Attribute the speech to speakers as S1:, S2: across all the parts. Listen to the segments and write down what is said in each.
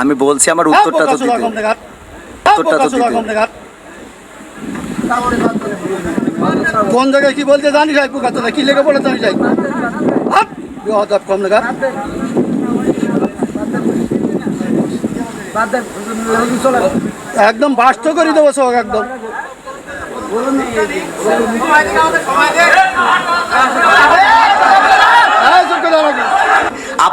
S1: আমি বলছি আমার
S2: হ্যাঁ,
S1: উত্তরটা তো দিতে।
S2: হ্যাঁ,
S1: উত্তরটা তো দিতে।
S2: কোন জায়গায় কি বলতে জানি যাই পোকা চোদা কি লেগে বলে জানি যাই হাট, বেয়াদব কম দেখাত। একদম বাস্ত করে দেবো সব একদম।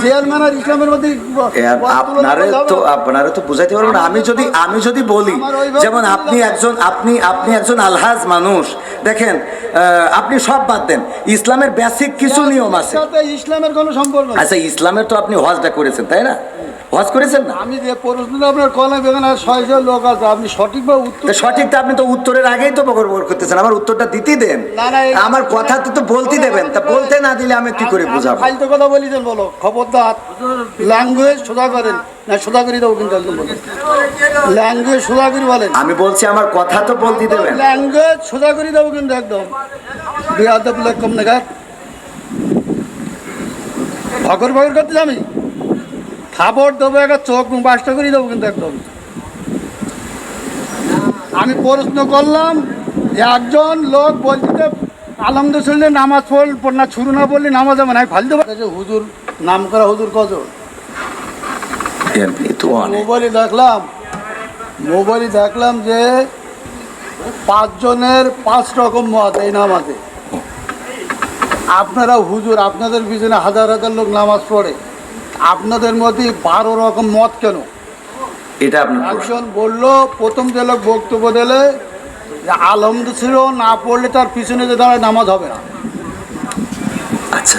S2: চেয়ারম্যান আর ইসলামের মধ্যে
S1: আপনারে তো আপনারে তো বুঝাইতে পারব আমি যদি আমি যদি বলি যেমন আপনি একজন আপনি আপনি একজন আলহাজ মানুষ। দেখেন আহ, আপনি সব বাদ দেন। ইসলামের বেসিক কিছু নিয়ম আছে।
S2: ইসলামের কোনো সম্পর্ক
S1: আচ্ছা ইসলামের তো আপনি হজটা করেছেন তাই না? হজ করেছেন না?
S2: আমি যে প্রশ্নটা আপনার কলে বেগান আর ছয়শো লোক আছে আপনি সঠিকভাবে উত্তর
S1: তো সঠিক তো আপনি তো উত্তরের আগেই তো বকর বকর করতেছেন আমার উত্তরটা দিতেই দেন।
S2: না, না,
S1: আমার কথা তো তো বলতে দেবেন তা বলতে না দিলে আমি কি করে বুঝাবো?
S2: ফালতু কথা বলিছেন বলো খবরদার। ল্যাঙ্গুয়েজ সোজা করেন। না সোজা করে দেবো কিন্তু একদম ল্যাঙ্গুয়েজ সোজা করে বলেন।
S1: আমি বলছি আমার কথা তো বলতে দেবেন।
S2: ল্যাঙ্গুয়েজ সোজা করে দেবো কিন্তু একদম। বিয়াদব লোক কম দেখাত ভগর ভগর করতে আমি খাবার দেবো একটা চোখ মুখ বাসটা করে দেবো কিন্তু একদম। আমি প্রশ্ন করলাম যে একজন লোক বলছে আলহামদুলিল্লাহ নামাজ পড়ল পড় না ছুরু না বললে নামাজ হবে না। আমি ফালতে পারছি হুজুর নাম করা হুজুর কত
S1: এমনি
S2: মোবাইলে দেখলাম মোবাইলে দেখলাম যে পাঁচজনের পাঁচ রকম মত এই নামাজে। আপনারা হুজুর আপনাদের পিছনে হাজার হাজার লোক নামাজ পড়ে। আপনাদের মধ্যে বারো রকম মত কেন?
S1: এটা আপনি
S2: একজন বলল প্রথম যে লোক বক্তব্য দিলে যে আলমদ ছিল না পড়লে তার পিছনে যে দাঁড়ায় নামাজ হবে না।
S1: আচ্ছা।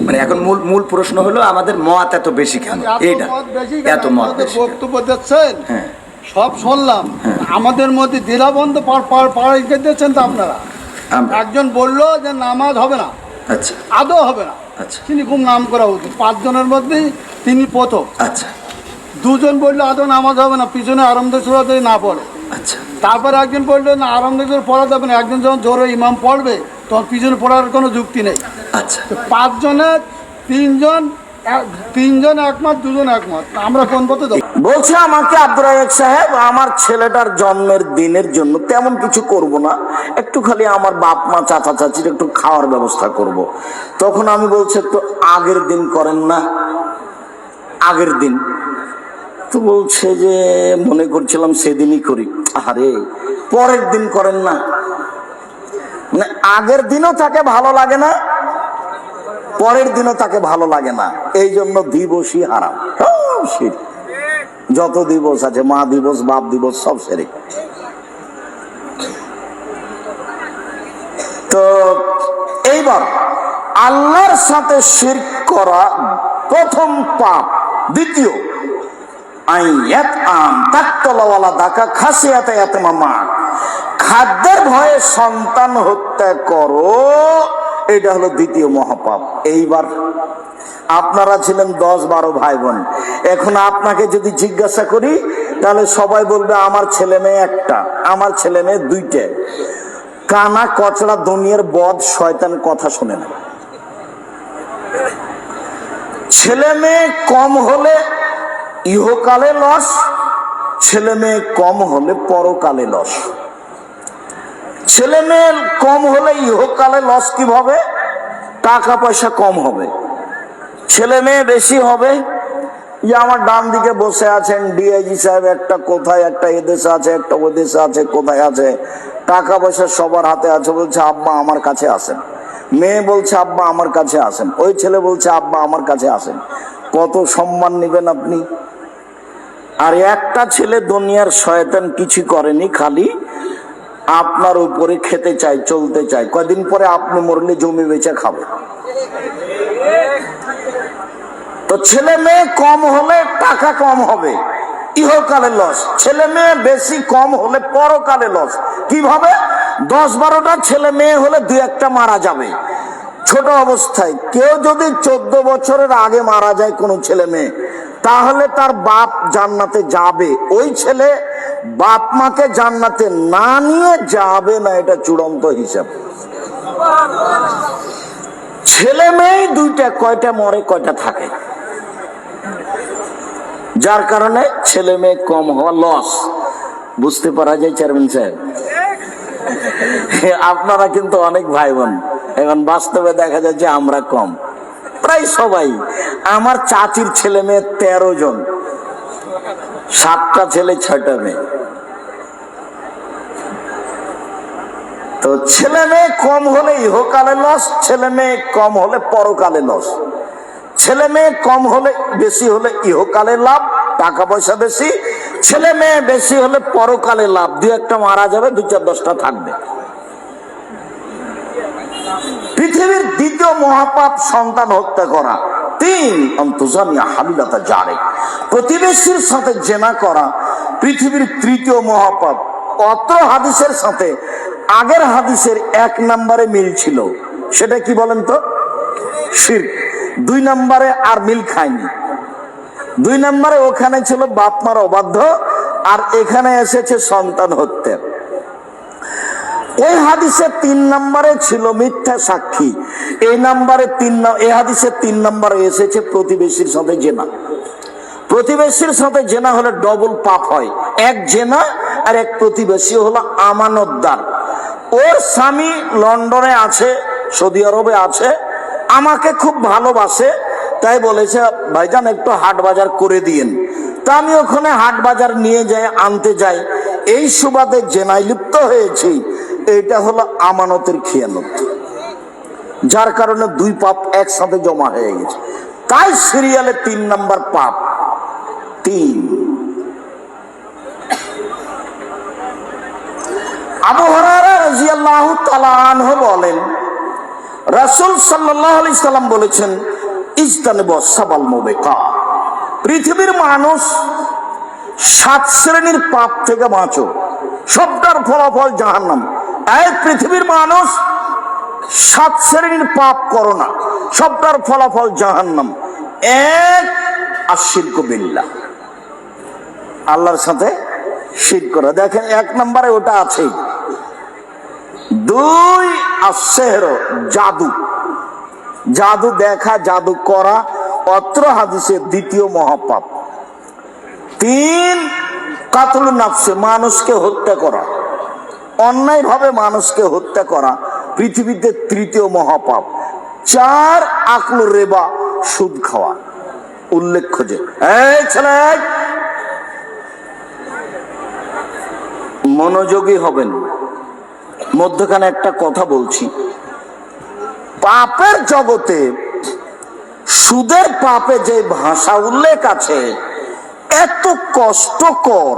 S1: মানে এখন মূল মূল প্রশ্ন হলো আমাদের মত এত বেশি কেন?
S2: বেশি
S1: এত মত
S2: আপনারা বক্তব্য দিচ্ছেন?
S1: হ্যাঁ।
S2: সব শুনলাম। আমাদের মধ্যে দ্বিধাবন্ধ পাড়াইতে দিচ্ছেন তো আপনারা। একজন বলল যে নামাজ হবে না।
S1: আচ্ছা।
S2: আদৌ হবে না। তিনি খুব নাম করা হতো পাঁচজনের মধ্যেই তিনি প্রথম।
S1: আচ্ছা।
S2: দুজন বলল আদৌ নামাজ হবে না পিছনে আরম্ভ সুরাতে না পড়ে।
S1: আচ্ছা।
S2: তারপর একজন বলল না আরম্ভ করে পড়া যাবে না। একজন যখন জোরে ইমাম পড়বে তখন পিছনে পড়ার কোনো যুক্তি নেই।
S1: আচ্ছা।
S2: পাঁচজনের তিনজন তিনজন একমত, দুজন একমত। আমরা কোন পথে
S3: বলছে আমাকে আব্দুর রাজাক সাহেব, আমার ছেলেটার জন্মের দিনের জন্য তেমন কিছু করব না, একটু খালি আমার বাপ মা, চাচা, চাচির একটু খাওয়ার ব্যবস্থা করব। তখন আমি বলছি একটু আগের দিন করেন না, আগের দিন। তো বলছে যে, মনে করছিলাম সেদিনই করি। আরে, পরের দিন করেন না। মানে আগের দিনও তাকে ভালো লাগে না পরের দিনও তাকে ভালো লাগে না। এই জন্য দিবসই হারাম। যত দিবস আছে, মা দিবস, বাপ দিবস, সব সেরে। তো এইবার আল্লাহর সাথে শির করা প্রথম পাপ। দ্বিতীয় খাদ্যের ভয়ে সন্তান হত্যা করো। এটা হলো দ্বিতীয় মহাপাপ। এইবার আপনারা ছিলেন দশ বারো ভাই বোন এখন আপনাকে যদি জিজ্ঞাসা করি, তাহলে সবাই বলবে, আমার ছেলে মেয়ে একটা, আমার ছেলে মেয়ে দুইটা। কানা কচড়া দুনিয়ার বদ শয়তান কথা শুনে না। ছেলে মেয়ে কম হলে ইহকালে লস, ছেলে মেয়ে কম হলে পরকালে লস। ছেলে মেয়ে কম হলে ইহকালে লস কীভাবে? টাকা পয়সা কম হবে। ছেলে মেয়ে বেশি হবে। যে আমার ডান দিকে বসে আছেন ডিআইজি সাহেব, একটা কোথায়, একটা এদেশে আছে, একটা ওই দেশে আছে, কোথায় আছে? টাকা পয়সা সবার হাতে আছে বলছে, আব্বা, আমার কাছে আসেন। মেয়ে বলছে, আব্বা, আমার কাছে আসেন। ওই ছেলে বলছে, আব্বা, আমার কাছে আসেন। কত সম্মান নেবেন আপনি? আর একটা ছেলে দুনিয়ার শয়তান কিছু করেনি, খালি আপনার উপরে খেতে চাই চলতে চাই কয়দিন পরে আপনি মরলে জমি বেচে খাবে। তো ছেলে মেয়ে কম হলে টাকা কম হবে। ইহকালে লস। ছেলে মেয়ে বেশি কম হলে পরকালে লস। কীভাবে? দশ বারোটা ছেলে মেয়ে হলে দু একটা মারা যাবে। ছোট অবস্থায়। কেউ যদি চোদ্দ বছরের আগে মারা যায় কোনো ছেলে মেয়ে, তাহলে তার বাপ জান্নাতে যাবে। ওই ছেলে বাপ মাকে জান্নাতে না নিয়ে যাবে না, এটা চূড়ান্ত হিসাব। ছেলে মেয়ে দুইটা, কয়টা মরে, কয়টা থাকে? যার কারণে ছেলে মেয়ে কম হওয়া লস বুঝতে পারা যায়, চেয়ারম্যান সাহেব? আপনারা কিন্তু অনেক ভাই বোন এখন বাস্তবে দেখা যাচ্ছে আমরা কম। প্রায় সবাই। আমার চাচির ছেলে মেয়ে তেরো জন। সাতটা ছেলে, ছয়টা মেয়ে। তো ছেলে মেয়ে কম হলে ইহকালে লস, ছেলে মেয়ে কম হলে পরকালে লস। ছেলে মেয়ে কম হলে বেশি হলে ইহকালে লাভ, টাকা পয়সা বেশি, ছেলে মেয়ে বেশি হলে পরকালে লাভ। দু একটা মারা যাবে দু চার দশটা থাকবে। পৃথিবীর দ্বিতীয় মহাপাপ সন্তান হত্যা করা। তিন, অন্তজামিয়া হাবিলাতা জারে। প্রতিবেশীর সাথে জেনা করা। পৃথিবীর তৃতীয় মহাপাপ। অত্র হাদিসের সাথে আগের হাদিসের এক নম্বরে মিল ছিল। সেটা কি বলেন তো? শির দুই নম্বরে আর মিল খায়নি। দুই নম্বরে ওখানে ছিল বাপ মার অবাধ্য, আর এখানে এসেছে সন্তান হত্যা। ওই হাদিসে তিন নম্বরে ছিল মিথ্যা সাক্ষী। এই নম্বরে তিন এই হাদিসে তিন নম্বরে এসেছে প্রতিবেশীর সাথে জেনা। প্রতিবেশীর সাথে জেনা হলে ডবল পাপ হয়। এক জেনা আর এক প্রতিবেশী হলো আমানতদার। ওর স্বামী লন্ডনে আছে, সৌদি আরবে আছে, আমাকে খুব ভালোবাসে, তাই বলেছে, ভাইজান, একটু হাট বাজার করে দিয়েন। তা আমি ওখানে হাট বাজার নিয়ে যাই, আনতে যাই। এই সুবাদে জেনায় লিপ্ত হয়েছি। এটা হলো আমানতের খেয়ানত, যার কারণে দুই পাপ একসাথে জমা হয়ে গেছে। তাই সিরিয়ালে তিন নাম্বার পাপ, তিন। আবু তাআলা আনহু বলেন, রাসূল সাল্লাল্লাহু আলাইহি সাল্লাম বলেছেন, ইজতানিবু সাবাল মুবিকা। পৃথিবীর মানুষ সাত শ্রেণির পাপ থেকে বাঁচো, সবটার ফলাফল জাহান্নাম। এক পৃথিবীর মানুষ সাত শ্রেণির পাপ করো না, সবটার ফলাফল জাহান্নাম। এক আশির বিল্লাহ। আল্লাহর সাথে শির করা। দেখেন এক নম্বরে ওটা আছেই। দুই আশেহর জাদু। জাদু দেখা, জাদু করা অত্র হাদিসের দ্বিতীয় মহাপাপ। তিন, কাতল নাফসে, মানুষকে হত্যা করা। অন্যায়ভাবে মানুষকে হত্যা করা পৃথিবীতে তৃতীয় মহাপাপ। চার, আকল রেবা, সুদ খাওয়া। উল্লেখ্য যে, এই ছেলে! মনোযোগী হবেন মধ্যখানে একটা কথা বলছি। পাপের জগতে সুদের পাপে যে ভাষা উল্লেখ আছে, এত কষ্টকর,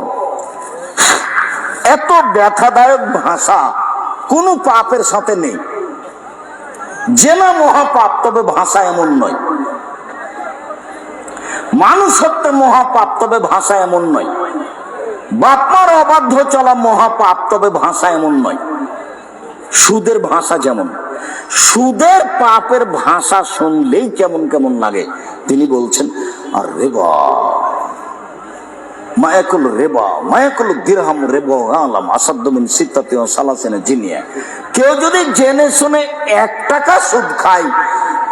S3: এত ব্যথাদায়ক ভাষা কোনো পাপের সাথে নেই। জেনা মহাপাপ, তবে ভাষা এমন নয়। মানুষ সত্যি মহাপাপ, তবে ভাষা এমন নয়। বাপমার অবাধ্য চলা মহাপাপ, তবে ভাষা এমন নয়। সুদের ভাষা যেমন, সুদের পাপের ভাষা শুনলেই কেমন কেমন লাগে, তিনি বলছেন, আর রেবা, মায়াকুল রেবা, মায়াকুল দিরহাম রেবা আলাম আসাদ্দমিন সিত্তাতে ও সালাসেনে জিনিয়া। কেউ যদি জেনে শুনে এক টাকা সুদ খায়,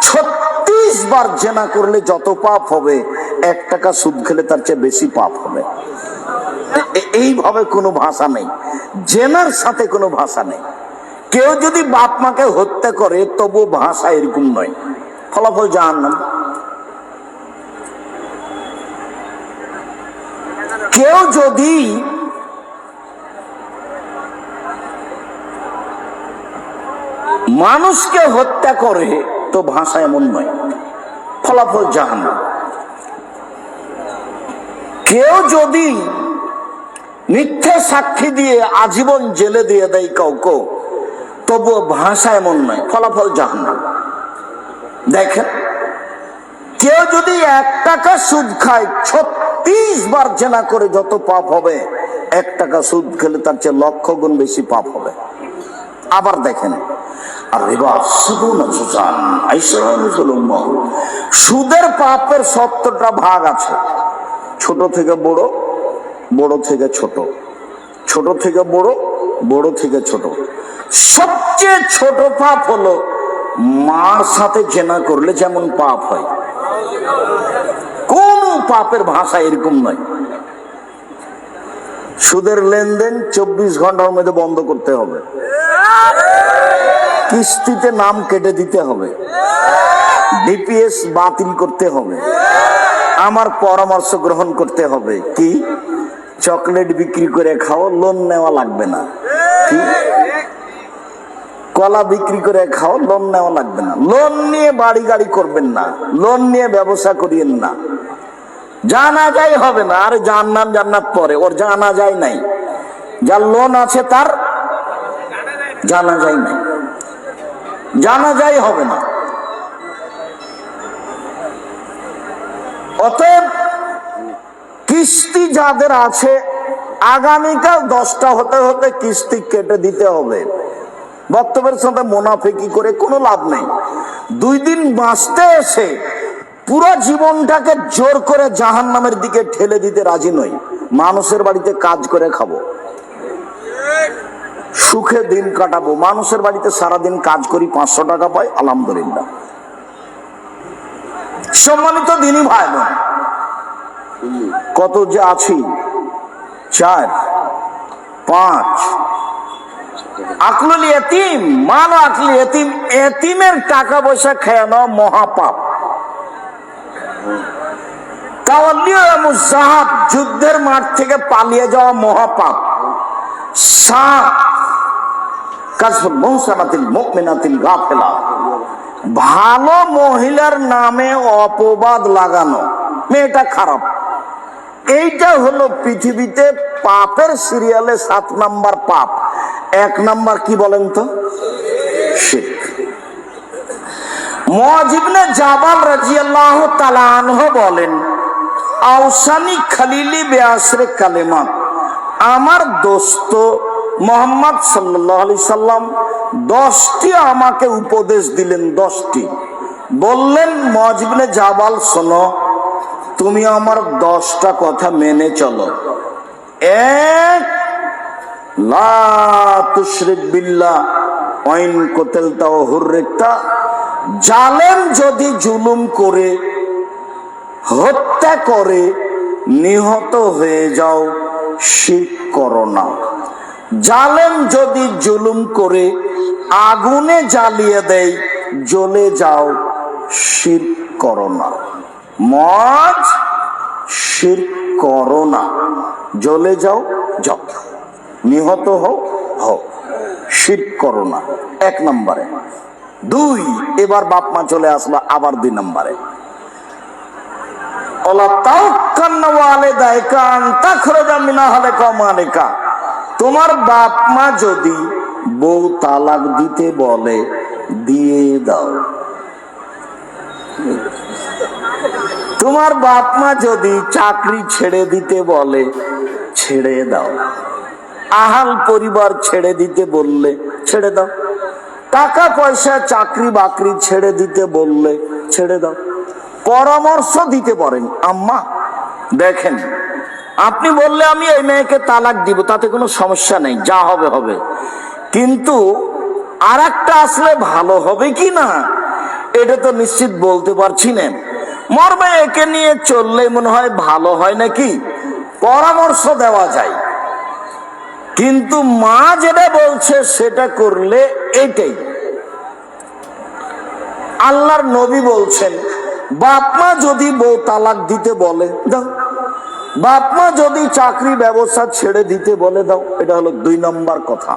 S3: ছত্রিশ বার জেনা করলে যত পাপ হবে, এক টাকা সুদ খেলে তার চেয়ে বেশি পাপ হবে। এইভাবে কোনো ভাষা নেই। জেনার সাথে কোনো ভাষা নেই। কেউ যদি বাপ মাকে হত্যা করে তবু ভাষা এরকম নয়। ফলাফল জাহান্নাম। কেউ যদি মানুষকে হত্যা করে, তো ভাষা এমন নয়। ফলাফল জাহান্নাম। কেউ যদি মিথ্যে সাক্ষী দিয়ে আজীবন জেলে দিয়ে দেয় কাউকে তবুও ভাষা এমন নয়, ফলাফল জাহান্নাম। দেখেন, কেউ যদি এক টাকা সুদ খায়, ছত্রিশ বার জেনা করে যত পাপ হবে, এক টাকা সুদ খেলে তার চেয়ে লক্ষ গুণ বেশি পাপ হবে। আবার দেখেন সুদের পাপের সত্তরটা ভাগ আছে। ছোট থেকে বড় বড় থেকে ছোট। ছোট থেকে বড় বড় থেকে ছোট। সবচেয়ে ছোট পাপ হলো মার সাথে জেনা করলে যেমন পাপ হয়। কোন পাপের ভাষা এরকম নয়। সুদের লেনদেন চব্বিশ ঘণ্টার মধ্যে বন্ধ করতে হবে। কিস্তিতে নাম কেটে দিতে হবে। ডিপিএস বাতিল করতে হবে। আমার পরামর্শ গ্রহণ করতে হবে। কি? চকলেট বিক্রি করে খাও, লোন নেওয়া লাগবে না। কলা বিক্রি করে খাও, লোন নেওয়া লাগবে না। লোন নিয়ে বাড়ি গাড়ি করবেন না, লোন নিয়ে ব্যবসা করিয়েন না। জানা যায় হবে না, আর জান্নাত জান্নাত পরে, ওর জানা যায় নাই। যার লোন আছে তার জানা যায় নাই। জানা যায় হবে না। অতএব কিস্তি যাদের আছে, আগামীকাল দশটা হতে হতে কিস্তি কেটে দিতে হবে। বক্তব্যের সাথে মোনাফেকি করে কোনো লাভ নেই। দুই দিন বাঁচতে এসে পুরো জীবনটাকে জোর করে জাহান নামের দিকে ঠেলে দিতে রাজি নই। মানুষের বাড়িতে কাজ করে খাব। সুখে দিন কাটাবো। মানুষের বাড়িতে সারাদিন কাজ করি, পাঁচশো টাকা পাই, আলহামদুলিল্লাহ। সম্মানিত দিনই ভাই বোন কত যে আছি? চার, পাঁচ আকলুল এতিম এতিম এতিমের টাকা পয়সা খেয়ে নেওয়া মহাপাপ। যুদ্ধের মাঠ থেকে পালিয়ে যাওয়া মহাপাপ। ভালো মহিলার নামে অপবাদ লাগানো, মেয়েটা খারাপ। এইটা হলো পৃথিবীতে পাপের সিরিয়ালে সাত নাম্বার পাপ। এক নাম্বার কি বলেন তো? শিরক মজিবনে জাবাল রাজিয়াল্লাহ তালানহ বলেন আউসানি খালিলি বেআসরে কালেমাত আমার দোস্ত মোহাম্মদ সাল্লাহ আলি সাল্লাম দশটি আমাকে উপদেশ দিলেন, দশটি। বললেন মজিবনে জাবাল, শোনো, তুমি আমার দশটা কথা মেনে চলো। এক লা জালেম যদি জুলুম করে, হত্যা করে, নিহত হয়ে যাও, শির করো না। জালেম যদি জুলুম করে, আগুনে জ্বালিয়ে দেয়, জ্বলে যাও, শির করো না। মজ, শির করো না। জ্বলে যাও যাও। নিহত হোক হোক। শির করো না। এক নম্বরে। দুই, এবার বাপ মা চলে আসলো আবার দুই নম্বরে। তোমার বাপ মা যদি বউ তালাক দিতে বলে, দিয়ে দাও। তোমার বাপ মা যদি চাকরি ছেড়ে দিতে বলে, ছেড়ে দাও। আহাল পরিবার ছেড়ে দিতে বললে, ছেড়ে দাও। টাকা পয়সা, চাকরি বাকরি ছেড়ে দিতে বললে, ছেড়ে দাও। পরামর্শ দিতে পারেন আম্মা, দেখেন, আপনি বললে আমি এই মেয়েকে তালাক দিব, তাতে কোনো সমস্যা নেই, যা হবে হবে। কিন্তু আর একটা আসলে ভালো হবে কি না, এটা তো নিশ্চিত বলতে পারছি না। মর্মে একে নিয়ে চললে মনে হয় ভালো হয় নাকি? পরামর্শ দেওয়া যায়। কিন্তু মা যেটা বলছে সেটা করলে এটাই আল্লাহর নবী বলছেন বাপমা যদি বউ তালাক দিতে বলে, দাও। বাপমা যদি চাকরি ব্যবস্থা ছেড়ে দিতে বলে, দাও। এটা হলো দুই নম্বর কথা।